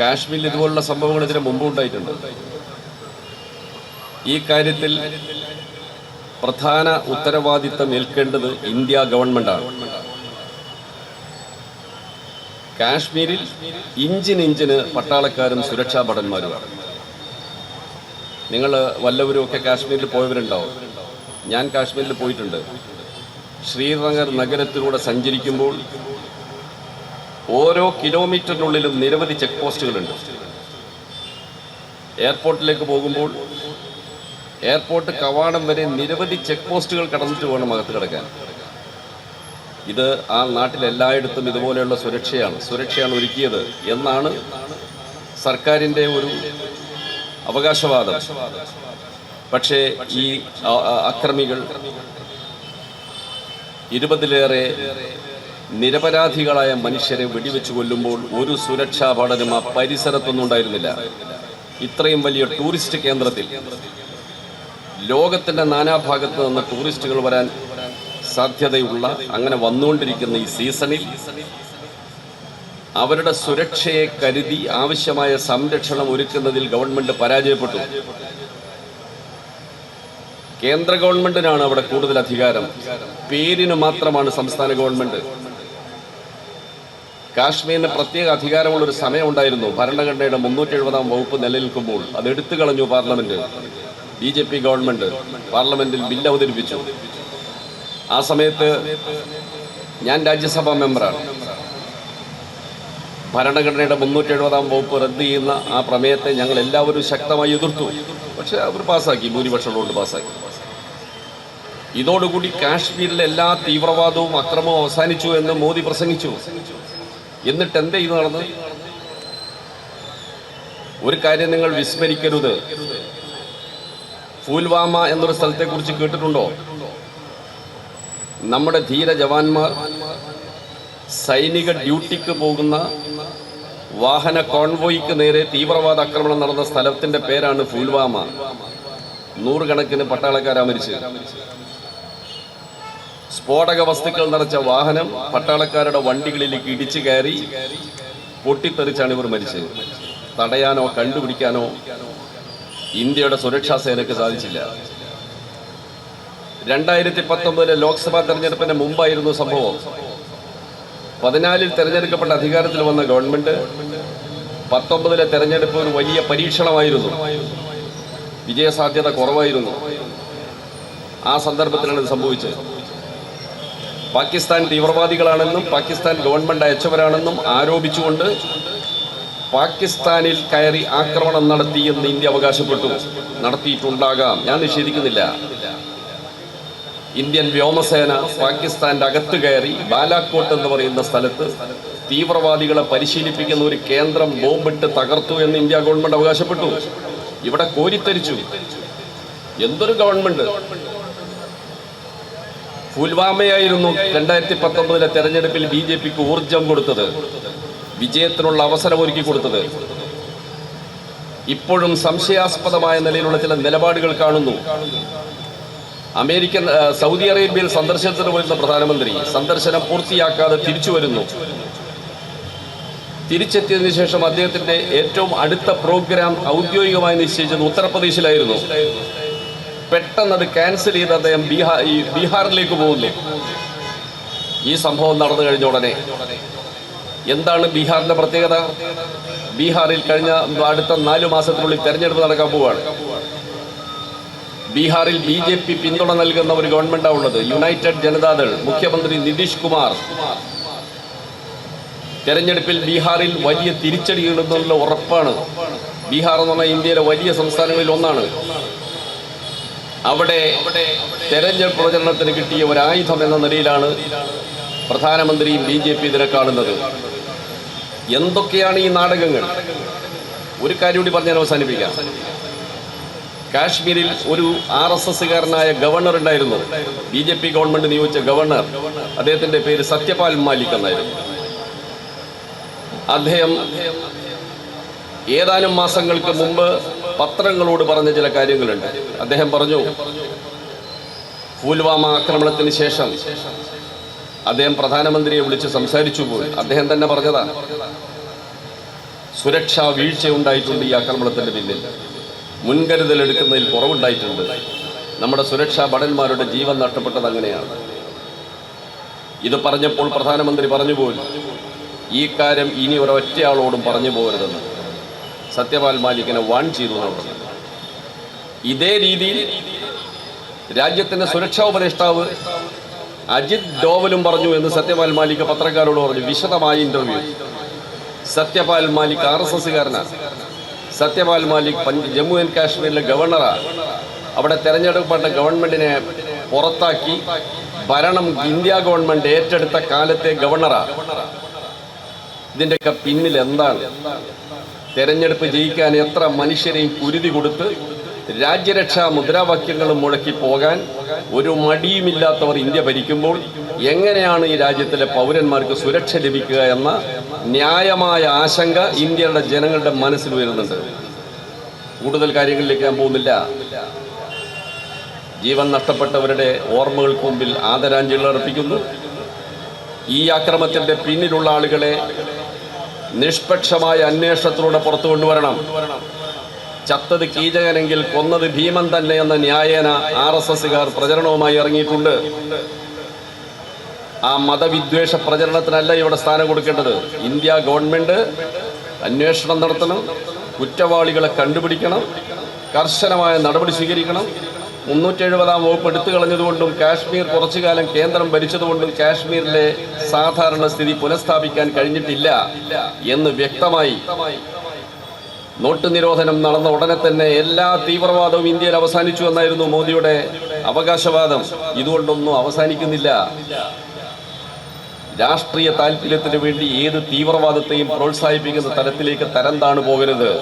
കാശ്മീരിൽ ഇതുപോലുള്ള സംഭവങ്ങൾ ഇതിന് മുമ്പ് ഉണ്ടായിട്ടുണ്ട്. ഈ കാര്യത്തിൽ പ്രധാന ഉത്തരവാദിത്തം ഏൽക്കേണ്ടത് ഇന്ത്യ ഗവൺമെന്റാണ് കാശ്മീരിൽ ഇഞ്ചിനിഞ്ചിന് പട്ടാളക്കാരും സുരക്ഷാ ഭടന്മാരുമാണ് നിങ്ങൾ വല്ലവരും ഒക്കെ കാശ്മീരിൽ പോയവരുണ്ടാവും. ഞാൻ കാശ്മീരിൽ പോയിട്ടുണ്ട്. ശ്രീനഗർ നഗരത്തിലൂടെ സഞ്ചരിക്കുമ്പോൾ ഓരോ കിലോമീറ്ററിനുള്ളിലും നിരവധി ചെക്ക് പോസ്റ്റുകളുണ്ട് എയർപോർട്ടിലേക്ക് പോകുമ്പോൾ എയർപോർട്ട് കവാടം വരെ നിരവധി ചെക്ക് പോസ്റ്റുകൾ കടന്നിട്ട് വേണം അകത്ത് കിടക്കാൻ. ഇത് ആ നാട്ടിലെല്ലായിടത്തും ഇതുപോലെയുള്ള സുരക്ഷയാണ്. സുരക്ഷയാണ് ഒരുക്കിയത് എന്നാണ് സർക്കാരിന്റെ ഒരു അവകാശവാദം. പക്ഷേ ഈ അക്രമികൾ ഇരുപതിലേറെ നിരപരാധികളായ മനുഷ്യരെ വെടിവെച്ച് കൊല്ലുമ്പോൾ ഒരു സുരക്ഷാ പഠനം ആ പരിസരത്തൊന്നും ഉണ്ടായിരുന്നില്ല. ഇത്രയും വലിയ ടൂറിസ്റ്റ് കേന്ദ്രത്തിൽ ലോകത്തിന്റെ നാനാഭാഗത്ത് നിന്ന് ടൂറിസ്റ്റുകൾ വരാൻ സാധ്യതയുള്ള അങ്ങനെ വന്നുകൊണ്ടിരിക്കുന്ന ഈ സീസണിൽ അവരുടെ സുരക്ഷയെ കരുതി ആവശ്യമായ സംരക്ഷണം ഒരുക്കുന്നതിൽ ഗവൺമെന്റ് പരാജയപ്പെട്ടു. കേന്ദ്ര ഗവൺമെന്റിനാണ് അവിടെ കൂടുതൽ അധികാരം. പേരിന് മാത്രമാണ് സംസ്ഥാന ഗവൺമെന്റ് കാശ്മീരിന് പ്രത്യേക അധികാരമുള്ള ഒരു സമയമുണ്ടായിരുന്നു. ഭരണഘടനയുടെ മുന്നൂറ്റി എഴുപതാം വകുപ്പ് നിലനിൽക്കുമ്പോൾ അത് എടുത്തു കളഞ്ഞു parliament. B J P government പാർലമെന്റിൽ ബില്ല് അവതരിപ്പിച്ചു. ആ സമയത്ത് ഞാൻ രാജ്യസഭാ മെമ്പറാണ്. ഭരണഘടനയുടെ മുന്നൂറ്റി എഴുപതാം വകുപ്പ് റദ്ദ് ചെയ്യുന്ന ആ പ്രമേയത്തെ ഞങ്ങൾ എല്ലാവരും ശക്തമായി എതിർത്തു. പക്ഷെ അവർ പാസ്സാക്കി ഭൂരിപക്ഷം കൊണ്ട് പാസ്സാക്കി. ഇതോടുകൂടി കാശ്മീരിലെ എല്ലാ തീവ്രവാദവും അക്രമവും അവസാനിച്ചു എന്ന് മോദി പ്രസംഗിച്ചു. എന്നിട്ട് എന്തേ ഇത് നടന്നു ഒരു കാര്യം നിങ്ങൾ വിസ്മരിക്കരുത്. ഫൂൽവാമ എന്നൊരു സ്ഥലത്തെക്കുറിച്ച് കേട്ടിട്ടുണ്ടോ? നമ്മുടെ ധീര ജവാന്മാർ സൈനിക ഡ്യൂട്ടിക്ക് പോകുന്ന വാഹന കോൺവോയ്ക്ക് നേരെ തീവ്രവാദ ആക്രമണം നടന്ന സ്ഥലത്തിന്റെ പേരാണ് ഫുൽവാമ. നൂറുകണക്കിന് പട്ടാളക്കാരാ മരിച്ചത്. സ്ഫോടക വസ്തുക്കൾ നിറച്ച വാഹനം പട്ടാളക്കാരുടെ വണ്ടികളിലേക്ക് ഇടിച്ചു കയറി പൊട്ടിത്തെറിച്ചാണ് ഇവർ മരിച്ചത്. തടയാനോ കണ്ടുപിടിക്കാനോ ഇന്ത്യയുടെ സുരക്ഷാ സേനയ്ക്ക് സാധിച്ചില്ല. രണ്ടായിരത്തി പത്തൊമ്പതിലെ ലോക്സഭാ തെരഞ്ഞെടുപ്പിന് മുമ്പായിരുന്നു സംഭവം. പതിനാലിൽ തെരഞ്ഞെടുക്കപ്പെട്ട അധികാരത്തിൽ വന്ന ഗവൺമെന്റ് പത്തൊമ്പതിലെ തെരഞ്ഞെടുപ്പ് ഒരു വലിയ പരീക്ഷണമായിരുന്നു. വിജയസാധ്യത കുറവായിരുന്നു. ആ സന്ദർഭത്തിലാണ് ഇത് സംഭവിച്ചത്. പാകിസ്ഥാൻ തീവ്രവാദികളാണെന്നും പാകിസ്ഥാൻ ഗവൺമെന്റ് അയച്ചവരാണെന്നും ആരോപിച്ചുകൊണ്ട് പാകിസ്ഥാനിൽ കയറി ആക്രമണം നടത്തിയെന്ന് ഇന്ത്യ അവകാശപ്പെട്ടു. നടത്തിയിട്ടുണ്ടാകാം. ഞാൻ നിഷേധിക്കുന്നില്ല. ഇന്ത്യൻ വ്യോമസേന പാകിസ്ഥാന്റെ അകത്ത് കയറി ബാലാക്കോട്ട് എന്ന് പറയുന്ന സ്ഥലത്ത് തീവ്രവാദികളെ പരിശീലിപ്പിക്കുന്ന ഒരു കേന്ദ്രം ബോംബിട്ട് തകർത്തു എന്ന് ഇന്ത്യ ഗവൺമെന്റ് അവകാശപ്പെട്ടു. ഇവിടെ കോരിത്തരിച്ചു. എന്തൊരു ഗവൺമെന്റ്? പുൽവാമയായിരുന്നു രണ്ടായിരത്തി പത്തൊമ്പതിലെ തെരഞ്ഞെടുപ്പിൽ ബി ജെ പിക്ക് ഊർജം കൊടുത്തത്. വിജയത്തിനുള്ള അവസരം ഒരുക്കി കൊടുത്തത്. ഇപ്പോഴും സംശയാസ്പദമായ നിലയിലുള്ള ചില നിലപാടുകൾ കാണുന്നു. അമേരിക്കൻ സൗദി അറേബ്യയിൽ സന്ദർശനത്തിന് വരുന്ന പ്രധാനമന്ത്രി സന്ദർശനം പൂർത്തിയാക്കാതെ തിരിച്ചു വരുന്നു. തിരിച്ചെത്തിയതിനു ശേഷം അദ്ദേഹത്തിന്റെ ഏറ്റവും അടുത്ത പ്രോഗ്രാം ഔദ്യോഗികമായി നിശ്ചയിച്ചത് ഉത്തർപ്രദേശിലായിരുന്നു. പെട്ടെന്ന് അത് ക്യാൻസൽ ചെയ്ത് അദ്ദേഹം ബീഹാർ ഈ ബീഹാറിലേക്ക് പോകുന്നു ഈ സംഭവം നടന്നു കഴിഞ്ഞ ഉടനെ. എന്താണ് ബീഹാറിന്റെ പ്രത്യേകത? ബീഹാറിൽ കഴിഞ്ഞ അടുത്ത നാല് മാസത്തിനുള്ളിൽ തെരഞ്ഞെടുപ്പ് നടക്കാൻ പോവുകയാണ്. ബീഹാറിൽ ബി ജെ പി പിന്തുണ നൽകുന്ന ഒരു ഗവൺമെന്റാണ് ഉള്ളത്. യുണൈറ്റഡ് ജനതാദൾ മുഖ്യമന്ത്രി നിതീഷ് കുമാർ. തെരഞ്ഞെടുപ്പിൽ ബീഹാറിൽ വലിയ തിരിച്ചടി ഇടുന്നുള്ള ഉറപ്പാണ്. ബീഹാർ എന്ന് പറഞ്ഞാൽ ഇന്ത്യയിലെ വലിയ സംസ്ഥാനങ്ങളിൽ ഒന്നാണ്. അവിടെ തെരഞ്ഞെടുപ്പ് പ്രചരണത്തിന് കിട്ടിയ ഒരു ആയുധം എന്ന നിലയിലാണ് പ്രധാനമന്ത്രിയും ബി ജെ പി ഇതിനെ കാണുന്നത്. എന്തൊക്കെയാണ് ഈ നാടകങ്ങൾ? ഒരു കാര്യം കൂടി പറഞ്ഞാൽ അവസാനിപ്പിക്കാം. കാശ്മീരിൽ ഒരു ആർ എസ് എസ്സുകാരനായ ഗവർണർ ഉണ്ടായിരുന്നു. ബി ജെ പി ഗവൺമെന്റ് നിയോഗിച്ച ഗവർണർ. അദ്ദേഹത്തിന്റെ പേര് സത്യപാൽ മാലിക് എന്നായിരുന്നു. അദ്ദേഹം ഏതാനും മാസങ്ങൾക്ക് മുമ്പ് പത്രങ്ങളോട് പറഞ്ഞ ചില കാര്യങ്ങളുണ്ട്. അദ്ദേഹം പറഞ്ഞു പുൽവാമ ആക്രമണത്തിന് ശേഷം അദ്ദേഹം പ്രധാനമന്ത്രിയെ വിളിച്ച് സംസാരിച്ചു പോയി. അദ്ദേഹം തന്നെ പറഞ്ഞതാണ് സുരക്ഷാ വീഴ്ച ഉണ്ടായിട്ടുണ്ട് ഈ ആക്രമണത്തിന്റെ പിന്നിൽ. മുൻകരുതൽ എടുക്കുന്നതിൽ കുറവുണ്ടായിട്ടുണ്ട്. നമ്മുടെ സുരക്ഷാ ഭടന്മാരുടെ ജീവൻ നഷ്ടപ്പെട്ടത് അങ്ങനെയാണ്. ഇത് പറഞ്ഞപ്പോൾ പ്രധാനമന്ത്രി പറഞ്ഞു പോലും ഈ കാര്യം ഇനി ഒരൊറ്റയാളോടും പറഞ്ഞു പോകരുതെന്ന്. സത്യപാൽ മാലിക്കിനെ വാൺ ചെയ്തു പറഞ്ഞത്. ഇതേ രീതിയിൽ രാജ്യത്തിന്റെ സുരക്ഷാ ഉപദേഷ്ടാവ് അജിത് ഡോവലും പറഞ്ഞു എന്ന് സത്യപാൽ മാലിക് പത്രക്കാരോട് പറഞ്ഞു. വിശദമായ interview Satyapal Malik R S എസ്സുകാരനാണ്. Satyapal Malik Jammu and കാശ്മീരിലെ ഗവർണറാണ്. അവിടെ തെരഞ്ഞെടുക്കപ്പെട്ട ഗവൺമെന്റിനെ പുറത്താക്കി ഭരണം ഇന്ത്യ ഗവൺമെന്റ് ഏറ്റെടുത്ത കാലത്തെ ഗവർണറാണ്. ഇതിന്റെയൊക്കെ പിന്നിൽ എന്താണ്? തെരഞ്ഞെടുപ്പ് ജയിക്കാൻ എത്ര മനുഷ്യരെയും കുരുതി കൊടുത്ത് രാജ്യരക്ഷാ മുദ്രാവാക്യങ്ങളും മുഴക്കി പോകാൻ ഒരു മടിയുമില്ലാത്തവർ ഇന്ത്യ ഭരിക്കുമ്പോൾ എങ്ങനെയാണ് ഈ രാജ്യത്തിലെ പൗരന്മാർക്ക് സുരക്ഷ ലഭിക്കുക എന്ന ന്യായമായ ആശങ്ക ഇന്ത്യയുടെ ജനങ്ങളുടെ മനസ്സിൽ വരുന്നുണ്ട് കൂടുതൽ കാര്യങ്ങളിലേക്ക് ഞാൻ പോകുന്നില്ല. ജീവൻ നഷ്ടപ്പെട്ടവരുടെ ഓർമ്മകൾക്ക് മുമ്പിൽ ആദരാഞ്ജലികൾ അർപ്പിക്കുന്നു. ഈ ആക്രമത്തിന്റെ പിന്നിലുള്ള ആളുകളെ നിഷ്പക്ഷമായ അന്വേഷണത്തിലൂടെ പുറത്തു കൊണ്ടുവരണം. ചത്തത് കീചകനെങ്കിൽ കൊന്നത് ഭീമൻ തന്നെ എന്ന ന്യായേന ആർ എസ് എസുകാർ പ്രചരണവുമായി ഇറങ്ങിയിട്ടുണ്ട്. ആ മതവിദ്വേഷ പ്രചരണത്തിനല്ല ഇവിടെ സ്ഥാനം കൊടുക്കേണ്ടത്. ഇന്ത്യ ഗവൺമെന്റ് അന്വേഷണം നടത്തണം കുറ്റവാളികളെ കണ്ടുപിടിക്കണം കർശനമായ നടപടി സ്വീകരിക്കണം മുന്നൂറ്റി എഴുപതാം വകുപ്പ് എടുത്തു കളഞ്ഞതുകൊണ്ടും കാശ്മീർ കുറച്ചു കാലം കേന്ദ്രം ഭരിച്ചതുകൊണ്ടും കാശ്മീരിലെ സാധാരണ സ്ഥിതി പുനഃസ്ഥാപിക്കാൻ കഴിഞ്ഞിട്ടില്ല എന്ന് വ്യക്തമായി നോട്ട് നിരോധനം നടന്ന ഉടനെ തന്നെ എല്ലാ തീവ്രവാദവും ഇന്ത്യയിൽ അവസാനിച്ചു എന്നായിരുന്നു മോദിയുടെ അവകാശവാദം. ഇതുകൊണ്ടൊന്നും അവസാനിക്കുന്നില്ല. രാഷ്ട്രീയ താല്പര്യത്തിന് വേണ്ടി ഏത് തീവ്രവാദത്തെയും പ്രോത്സാഹിപ്പിക്കുന്ന തരത്തിലേക്ക് തരം താണു പോകരുത്.